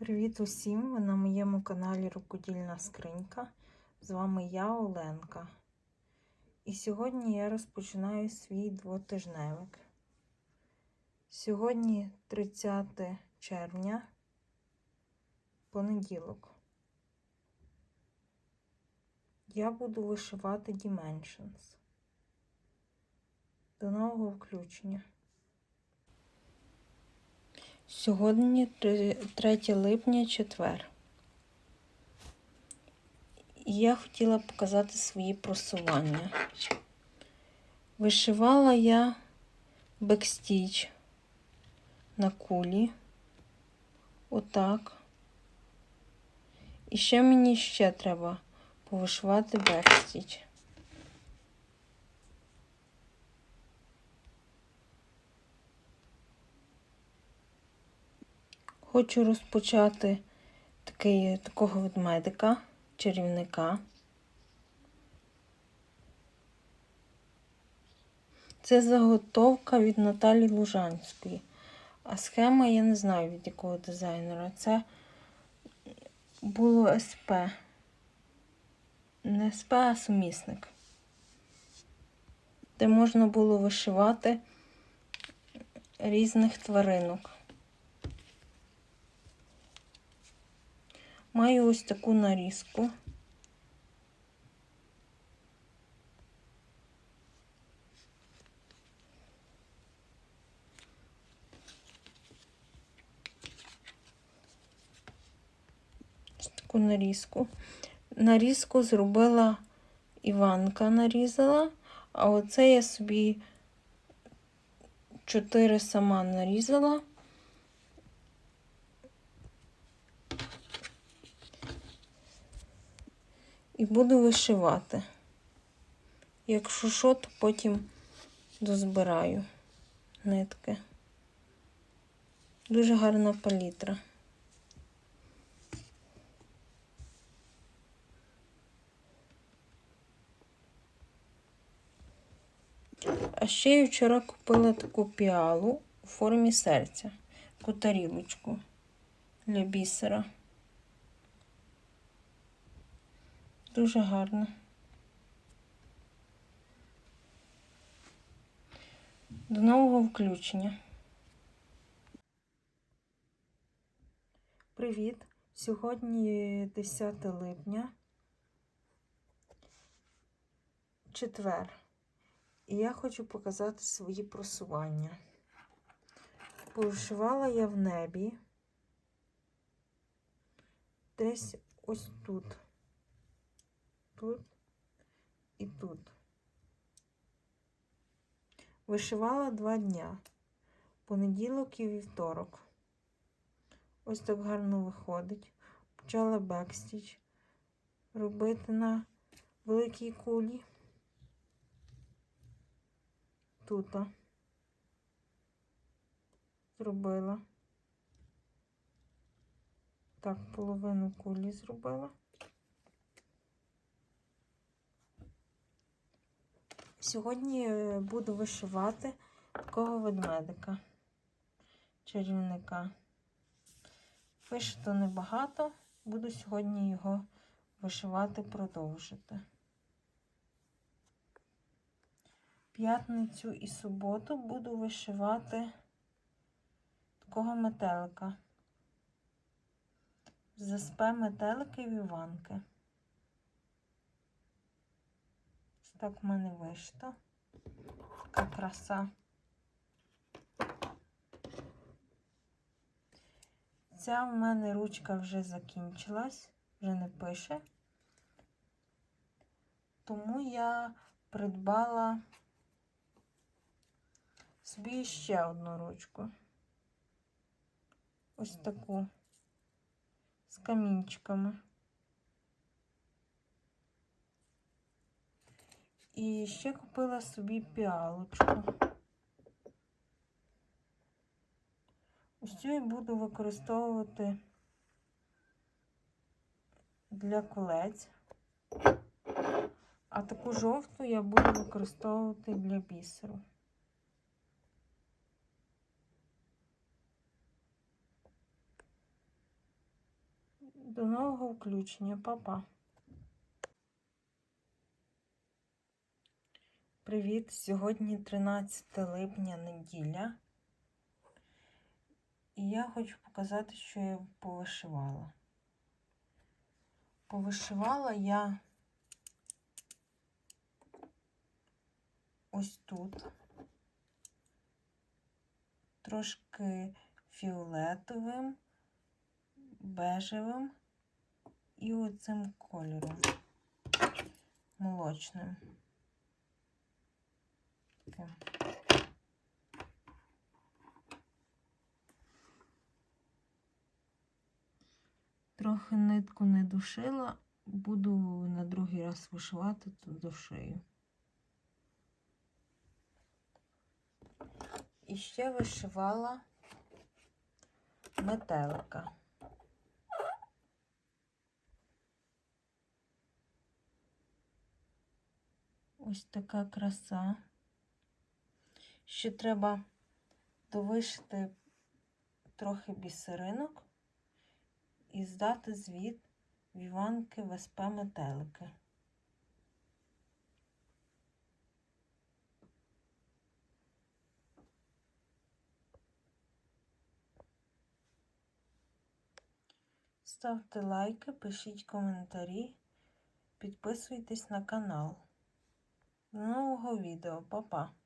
Привіт усім! Ви на моєму каналі Рукодільна Скринька. З вами я, Оленка. І сьогодні я розпочинаю свій двотижневик. Сьогодні 30 червня, понеділок. Я буду вишивати Dimensions. До нового включення. Сьогодні 3 липня четвер. І я хотіла показати свої просування. Вишивала я бекстіч на кулі. Отак. І ще мені ще треба повишивати бекстіч. Хочу розпочати такий, такого ведмедика, чарівника. Це заготовка від Наталі Лужанської. А схема я не знаю від якого дизайнера. Це було СП. Не СП, а сумісник. Де можна було вишивати різних тваринок. Маю ось таку нарізку. Таку нарізку. Нарізку зробила Іванка нарізала, а оце я собі чотири сама нарізала. І буду вишивати. Якщо що, то потім дозбираю нитки. Дуже гарна палітра. А ще я вчора купила таку піалу у формі серця, таку тарілочку для бісера. Дуже гарно. До нового включення. Привіт! Сьогодні 10 липня, четвер. І я хочу показати свої просування. Повишивала я в небі десь ось тут тут і тут. Вишивала два дня, понеділок і вівторок. Ось так гарно виходить. Почала бекстіч робити на великій кулі. Тут зробила. Так, половину кулі зробила. Сьогодні е, буду вишивати такого ведмедика, чарівника. Вишито небагато, буду сьогодні його вишивати, продовжити. П'ятницю і суботу буду вишивати такого метелика. З СП метелики Іванки. Так в мене вийшло. Така краса. Ця в мене ручка вже закінчилась, вже не пише. Тому я придбала собі ще одну ручку. Ось таку з камінчиками. І ще купила собі піалочку. Ось цю я буду використовувати для колець, а таку жовту я буду використовувати для бісеру. До нового включення, Па-па. Привіт! Сьогодні 13 липня, неділя. І я хочу показати, що я повишивала. Повишивала я ось тут трошки фіолетовим, бежевим і оцим кольором молочним. Таким. Трохи нитку не душила, буду на другий раз вишивати, то душею. І ще вишивала метелика. Ось така краса. Ще треба довишити трохи бісеринок і здати звіт в Іванки ВСП метелики. Ставте лайки, пишіть коментарі, підписуйтесь на канал. До нового відео, Па-па!